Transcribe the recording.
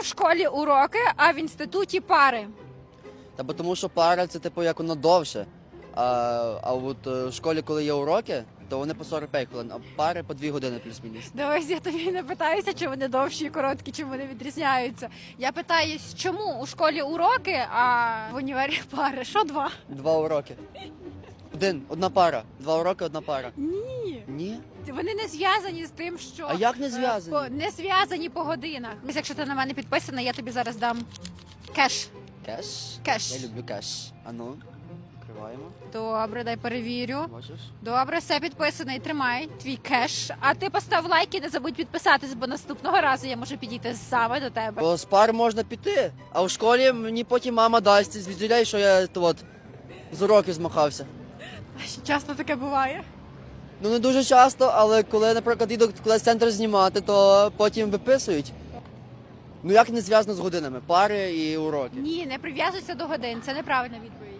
в школі уроки, а в інституті пари? Та бо тому що пара це типу як воно довше. А, а от е, в школі, коли є уроки, то вони по 45 хвилин, а пари по 2 години плюс-мінус. Дивись, я тобі не питаюся, чи вони довші і короткі, чи вони відрізняються. Я питаюсь, чому у школі уроки, а в універі пари? Що два? Два уроки. Один, одна пара. Два уроки, одна пара. Ні. Ні? Вони не зв'язані з тим, що А як не е, зв'язані? по- не зв'язані по годинах. Ось Якщо ти на мене підписана, я тобі зараз дам кеш. Кеш? Кеш. Я люблю кеш. А ну, відкриваємо. Добре, дай перевірю. Бачиш? Добре, все підписано і тримай твій кеш. А ти постав лайк і не забудь підписатись, бо наступного разу я можу підійти саме до тебе. Бо з пар можна піти, а в школі мені потім мама дасть звідділяй, що я то от, з уроків змахався. Часто таке буває. Ну не дуже часто, але коли, наприклад, їду в центр знімати, то потім виписують. Ну як не зв'язано з годинами? Пари і уроки. Ні, не прив'язуйся до годин. Це неправильна відповідь.